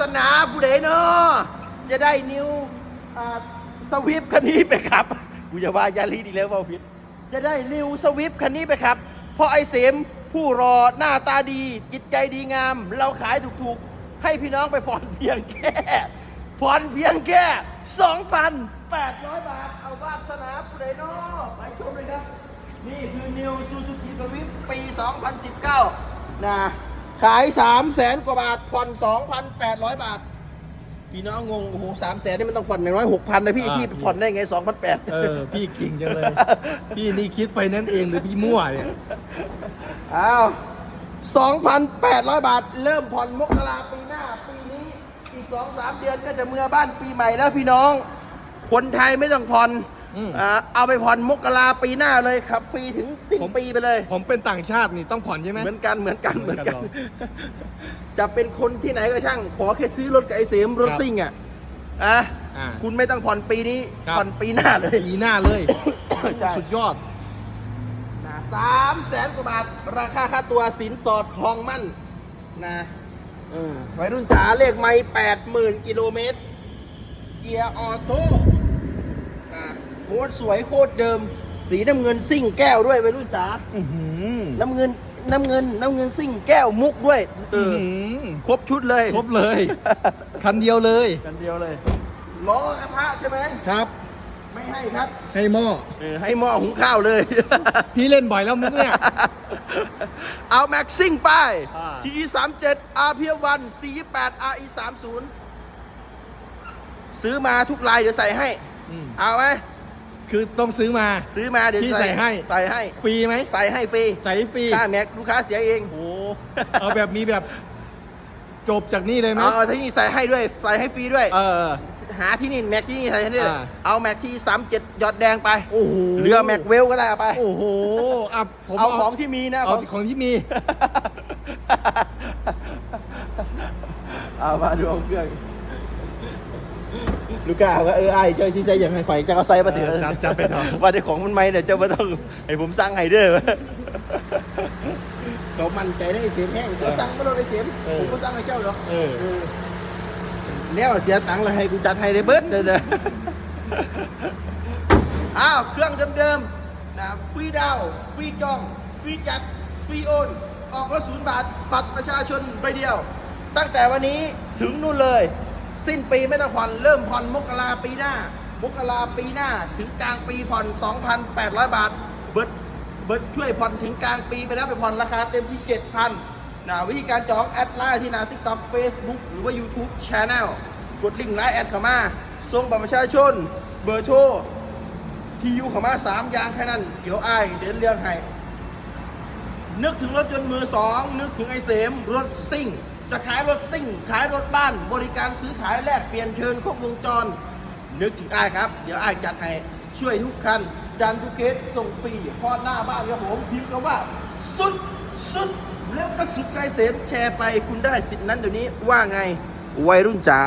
สนาผู้ใดเนาะจะได้นิวอ่าสวิฟคันนี้ไปครับ กูจะว่ายาลีดีแล้วเปล่าพิษจะได้นิวสวิฟคันนี้ไปครับ เพราะไอเสมผู้รอหน้าตาดี จิตใจดีงาม เราขายถูกๆ ให้พี่น้องไปผ่อนเพียงแค่ผ่อนเพียงแค่ 2,800 บาท เอาวาสนาผู้ใดเนาะไปชมเลยครับ นี่คือ New Suzuki Swift ปี 2019 นะ ขาย3 0 0แสนกว่าบาทผ่อน2,800บาท พี่น้องงงโอ้โหสามแสนนี่มันต้องผ่อนอย่างน้อยหกพันนะพี่อ่า พี่ผ่อนได้ไงสองพันแปดเออ พี่กิ่งจังเลย พี่นี่คิดไปนั่นเองหรือพี่มั่วเนี่ย อ้าวสองพันแปดร้อยบาท เริ่มผ่อนมกราปีหน้า ปีนี้อีกสองสามเดือนก็จะเมื่อบ้านปีใหม่แล้วพี่น้อง คนไทยไม่ต้องผ่อน อืม อ่าเอาไปผ่อนมกราปีหน้าเลยขับฟรีถึงสิ้นผมปีไปเลย ผมเป็นต่างชาตินี่ต้องผ่อนใช่ไหม เหมือนกันเหมือนกันเหมือนกันเหมือนกันเหรจะเป็นคนที่ไหนก็ช่าง ขอแค่ซื้อรถกับไอ้เสมรถครับซิ่งอะอะอ่าคุณไม่ต้องผ่อนปีนี้ครับ ผ่อนปีหน้าเลย ปีหน้าเลย ใช่ สุดยอด สามแสนกว่าบาท ราคาค่าตัวสินสอดทองมั่นนะเออวัยรุ่นจ๋าเลขไม่แปดหมื่นกิโลเมตร เกียร์ออโต้นะ โคตรสวยโคตรเดิม สีน้ำเงินซิ่งแก้วด้วยวัยรุ่นจ๋าอื้อหือน้ำเงินน้ำเงินน้ำเงินซิ่งแก้วมุกด้วยเออื้ออหือครบชุดเลยครบเลย คันเดียวเลยกันเดียวเลยล้อกระทะใช่ไหมครับ ไม่ให้ครับให้หม้อเออให้หม้อหุงข้าวเลย พี่เล่นบ่อยแล้วมุกเนี่ย เอาแม็กซิ่งป้ายอ่า ทีสามเจ็ดอาร์เพียวันสี่แปดอาร์อีสามศูนย์ซื้อมาทุกลายเดี๋ยวใส่ให้ อืมเอาไหม คือต้องซื้อมา ซื้อมาเดี๋ยวพี่ใส่ให้ ใส่ให้ฟรีไหมใส่ให้ฟรีใส่ฟรีค่าแม็กลูกค้าเสียเองโอ้เอาแบบมีแบบจบจากนี่เลยไหมเอาที่นี่ใส่ให้ด้วยใส่ให้ฟรีด้วย เออ หาที่นี่แม็กที่นี่ใส่ให้ด้วยอ่าเอาแม็กที่สามเจ็ดยอดแดงไปโอ้โหเรือแม็กเวลก็ได้เอาไปโอ้โหอะผมเอาของที่มีนะเอาของของที่มีเอามาดูเครื่อง ลูกค้าว่าเออไอ้เจ้าซีไซอย่างไห้ไฟจะเอาไซมาถือเออจัดจัดไปเถอะว่าแต่ของมันไม่เนี่ยเจ้าไม่ต้องให้ผมสั่งให้เด้อเขามั่นใจได้เสียงแห้งเขาสั่งไม่ต้องได้เสียงเออผมก็สั่งให้เจ้าหรอกเออเออแล้วเสียตังค์แล้วให้กูจัดให้ได้เบิดเลยนะอ้าวเครื่องเดิมๆนะฟรีดาวน์ฟรีจองฟรีจัดฟรีโอน ออกรถศูนย์บาทบัตรประชาชนใบเดียว ตั้งแต่วันนี้ถึงนู่นเลย สิ้นปีไม่ต้องผ่อนเริ่มผ่อนมกราปีหน้ามกราปีหน้าถึงกลางปีผ่อน 2,800 บาท เบิร์ดเบิร์ดช่วยผ่อนถึงกลางปีไปแล้วไปผ่อนราคาเต็มที่ 7,000นะวิธีการจองแอดไลน์ที่นา TikTok Facebook หรือว่า YouTube Channel กดลิงก์ไลน์แอดเข้ามาส่งบัตรประชาชน เบอร์โทรที่อยู่เข้ามาสามอย่างแค่นั้น เดี๋ยวไอเดินเรื่องให้นึกถึงรถยนต์มือสองนึกถึงไอเสมรถซิ่ง จะขายรถซิ่ง ขายรถบ้าน บริการซื้อขายแลกเปลี่ยนเชิญครบวงจร นึกถึงไอ้ครับ เดี๋ยวไอ้จัดให้ช่วยทุกคันจันทุกเคสส่งฟรีพอดหน้าบ้านครับผมพิมพ์คำว่า สุดสุดแล้วก็สุดไกลเสมแชร์ไปคุณได้สิทธินั้นเดี๋ยวนี้ว่าไงวัยรุ่นจ๋า